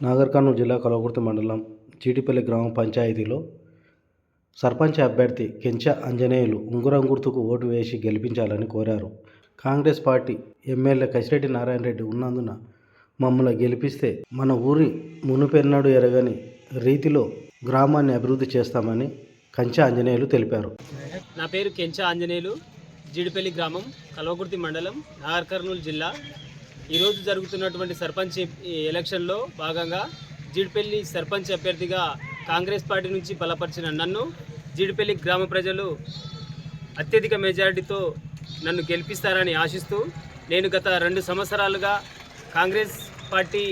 నాగర్ కర్నూలు జిల్లా కలవకుర్తి మండలం చీటిపల్లి గ్రామ పంచాయతీలో సర్పంచ్ అభ్యర్థి కెంచ ఆంజనేయులు ఉంగరం గుర్తుకు ఓటు వేసి గెలిపించాలని కోరారు. Congress party MLA Kasireddy Narayana Reddy ఉన్నందున మమ్మల్ని గెలిపిస్తే మన ఊరి మునుపెన్నడు ఎరగని రీతిలో గ్రామాన్ని అభివృద్ధి చేస్తామని కంచె ఆంజనేయులు తెలిపారు. నా పేరు కెంచా ఆంజనేయులు జీడిపల్లి గ్రామం కలవకుర్తి మండలం నాగర్ కర్నూలు జిల్లా ఈరోజు జరుగుతున్నటువంటి సర్పంచ్ ఎలక్షన్లో భాగంగా జీడిపల్లి సర్పంచ్ అభ్యర్థిగా కాంగ్రెస్ పార్టీ నుంచి బలపరిచిన నన్ను జీడిపల్లి గ్రామ ప్రజలు అత్యధిక మెజారిటీతో నన్ను గెలిపిస్తారని ఆశిస్తూ నేను గత రెండు సంవత్సరాలుగా కాంగ్రెస్ పార్టీ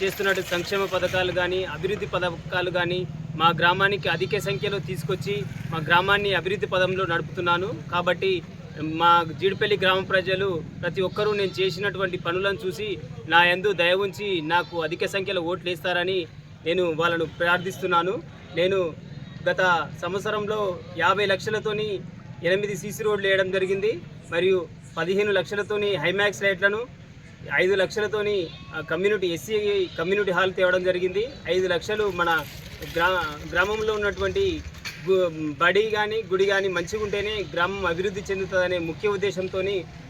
చేస్తున్నట్టు సంక్షేమ పథకాలు కానీ అభివృద్ధి పథకాలు కానీ మా గ్రామానికి అధిక సంఖ్యలో తీసుకొచ్చి మా గ్రామాన్ని అభివృద్ధి పదంలో నడుపుతున్నాను. కాబట్టి మా జీడిపల్లి గ్రామ ప్రజలు ప్రతి ఒక్కరూ నేను చేసినటువంటి పనులను చూసి నా యందు దయ ఉంచి నాకు అధిక సంఖ్యలో ఓట్లు వేస్తారని నేను వాళ్ళను ప్రార్థిస్తున్నాను. నేను గత సంవత్సరంలో యాభై లక్షలతోని ఎనిమిది సీసీ రోడ్లు వేయడం జరిగింది. మరియు పదిహేను లక్షలతోని హైమాక్స్ లైట్లను ఐదు లక్షలతోని కమ్యూనిటీ ఎస్సీ కమ్యూనిటీ హాల్ తేవడం జరిగింది. ఐదు లక్షలు మన గ్రా గ్రామంలో ఉన్నటువంటి బడి కానీ గుడి కానీ మంచిగా ఉంటేనే గ్రామం అభివృద్ధి చెందుతుందనే ముఖ్య ఉద్దేశంతో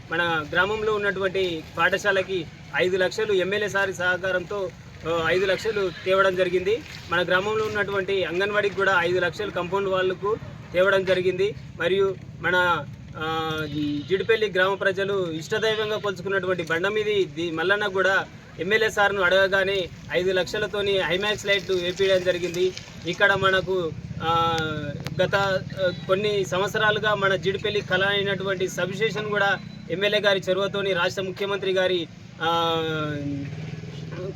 మన గ్రామంలో ఉన్నటువంటి పాఠశాలకి ఐదు లక్షలు ఎమ్మెల్యే సారి సహకారంతో ఐదు లక్షలు తేవడం జరిగింది. మన గ్రామంలో ఉన్నటువంటి అంగన్వాడీకి కూడా ఐదు లక్షలు కంపౌండ్ వాళ్ళకు తేవడం జరిగింది. మరియు మన జిడిపల్లి గ్రామ ప్రజలు ఇష్టదైవంగా కొలుచుకున్నటువంటి బండమీది మల్లన్న కూడా ఎమ్మెల్యే సార్ను అడగగానే ఐదు లక్షలతోని హైమాక్స్ లైట్ వేపించడం జరిగింది. ఇక్కడ మనకు గత కొన్ని సంవత్సరాలుగా మన జిడిపల్లి కళ అయినటువంటి సబ్స్టేషన్ కూడా ఎమ్మెల్యే గారి చొరవతోని రాష్ట్ర ముఖ్యమంత్రి గారి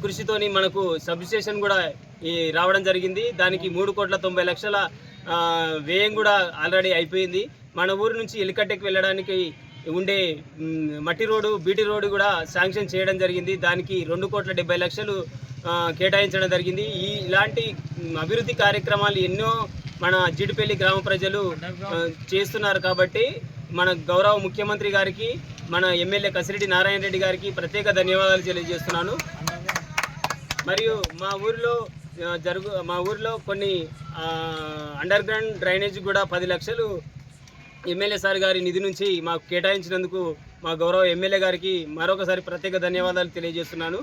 కృషితోని మనకు సబ్స్టేషన్ కూడా ఈ రావడం జరిగింది. దానికి మూడు కోట్ల తొంభై లక్షల వ్యయం కూడా ఆల్రెడీ అయిపోయింది. మన ఊరు నుంచి ఎలికట్టెకి వెళ్ళడానికి ఉండే మట్టి రోడ్డు బీటీ రోడ్డు కూడా శాంక్షన్ చేయడం జరిగింది. దానికి రెండు కోట్ల డెబ్బై లక్షలు కేటాయించడం జరిగింది. ఈ ఇలాంటి అభివృద్ధి కార్యక్రమాలు ఎన్నో మన జిడిపల్లి గ్రామ ప్రజలు చేస్తున్నారు కాబట్టి మన గౌరవ ముఖ్యమంత్రి గారికి మన ఎమ్మెల్యే కసిరెడ్డి నారాయణ రెడ్డి గారికి ప్రత్యేక ధన్యవాదాలు తెలియజేస్తున్నాను. మరియు మా ఊరిలో జరుగు మా ఊరిలో కొన్ని అండర్ గ్రౌండ్ డ్రైనేజ్ కూడా పది లక్షలు ఎమ్మెల్యే సార్ గారి నిధి నుంచి మాకు కేటాయించినందుకు మా గౌరవ ఎమ్మెల్యే గారికి మరొకసారి ప్రత్యేక ధన్యవాదాలు తెలియజేస్తున్నాను.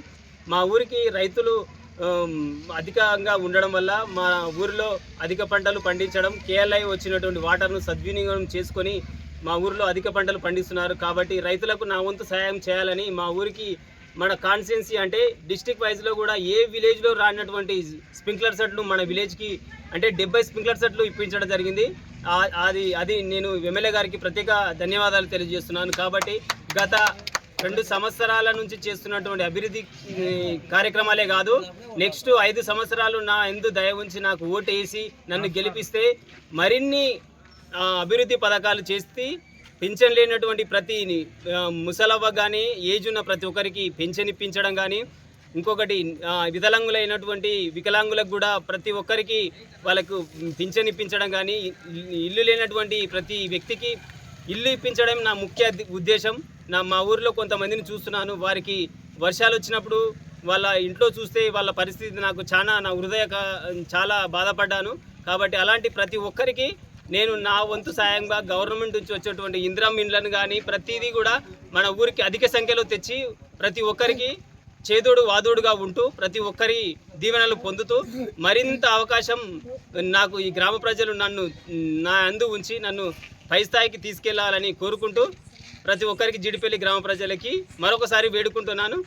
మా ఊరికి రైతులు అధికంగా ఉండడం వల్ల మా ఊరిలో అధిక పంటలు పండించడం కేఎల్ఐ వచ్చినటువంటి వాటర్ను సద్వినియోగం చేసుకొని మా ఊరిలో అధిక పంటలు పండిస్తున్నారు. కాబట్టి రైతులకు నా వంతు సహాయం చేయాలని మా ఊరికి మన కాన్స్టిట్యున్సీ అంటే డిస్టిక్ వైజ్లో కూడా ఏ విలేజ్లో రానటువంటి స్ప్రింక్లర్ సెట్లు మన విలేజ్కి అంటే డెబ్బై స్ప్రింక్లర్ సెట్లు ఇప్పించడం జరిగింది. అది అది నేను ఎమ్మెల్యే గారికి ప్రత్యేక ధన్యవాదాలు తెలియజేస్తున్నాను. కాబట్టి గత రెండు సంవత్సరాల నుంచి చేస్తున్నటువంటి అభివృద్ధి కార్యక్రమాలే కాదు నెక్స్ట్ ఐదు సంవత్సరాలు నా ఎందు దయ ఉంచి నాకు ఓటు వేసి నన్ను గెలిపిస్తే మరిన్ని అభివృద్ధి పథకాలు చేస్తే పింఛన్ లేనటువంటి ప్రతి ముసలవ్వ కానీ ఏజ్ ఉన్న ప్రతి ఒక్కరికి పెన్షన్ ఇప్పించడం కానీ ఇంకొకటి విధలాంగులైనటువంటి వికలాంగులైనటువంటి వికలాంగులకు కూడా ప్రతి ఒక్కరికి వాళ్ళకు పింఛన్ ఇప్పించడం కానీ ఇల్లు- లేనటువంటి ప్రతి వ్యక్తికి ఇల్లు ఇప్పించడం నా ముఖ్య ఉద్దేశం. నా మా ఊరిలో కొంతమందిని చూస్తున్నాను. వారికి వర్షాలు వచ్చినప్పుడు వాళ్ళ ఇంట్లో చూస్తే వాళ్ళ పరిస్థితి నాకు చాలా నా హృదయ చాలా బాధపడ్డాను. కాబట్టి అలాంటి ప్రతి ఒక్కరికి నేను నా వంతు సాయంగా గవర్నమెంట్ నుంచి వచ్చేటువంటి ఇందిరా ఇండ్లను కానీ ప్రతిదీ కూడా మన ఊరికి అధిక సంఖ్యలో తెచ్చి ప్రతి ఒక్కరికి చేదోడు వాదోడుగా ఉంటూ ప్రతి ఒక్కరి దీవెనలు పొందుతూ మరింత అవకాశం నాకు ఈ గ్రామ ప్రజలు నన్ను నా అందు ఉంచి నన్ను పై స్థాయికి తీసుకెళ్ళాలని కోరుకుంటూ ప్రతి ఒక్కరికి జిడిపల్లి గ్రామ ప్రజలకి మరొకసారి వేడుకుంటున్నాను.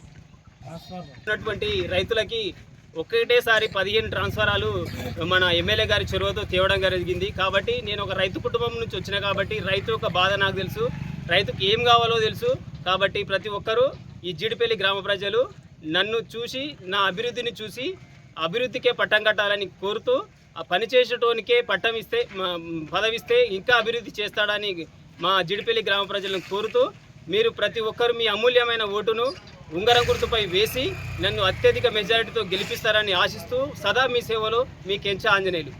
ఉన్నటువంటి రైతులకి ఒకటేసారి పదిహేను ట్రాన్స్ఫరాలు మన ఎమ్మెల్యే గారి చొరవతో తేవడం జరిగింది. కాబట్టి నేను ఒక రైతు కుటుంబం నుంచి వచ్చిన కాబట్టి రైతు యొక్క బాధ నాకు తెలుసు. రైతుకు ఏం కావాలో తెలుసు. కాబట్టి ప్రతి ఒక్కరూ ఈ జీడిపల్లి గ్రామ ప్రజలు నన్ను చూసి నా అభివృద్ధిని చూసి అభివృద్ధికే పట్టం కట్టాలని కోరుతూ ఆ పని చేసేటోనికే పట్టం ఇస్తే పదవిస్తే ఇంకా అభివృద్ధి చేస్తాడని మా జిడిపల్లి గ్రామ ప్రజలను కోరుతూ మీరు ప్రతి ఒక్కరు మీ అమూల్యమైన ఓటును ఉంగరం గుర్తుపై వేసి నన్ను అత్యధిక మెజారిటీతో గెలిపిస్తారని ఆశిస్తూ సదా మీ సేవలో మీ కెంచ ఆంజనేయులు.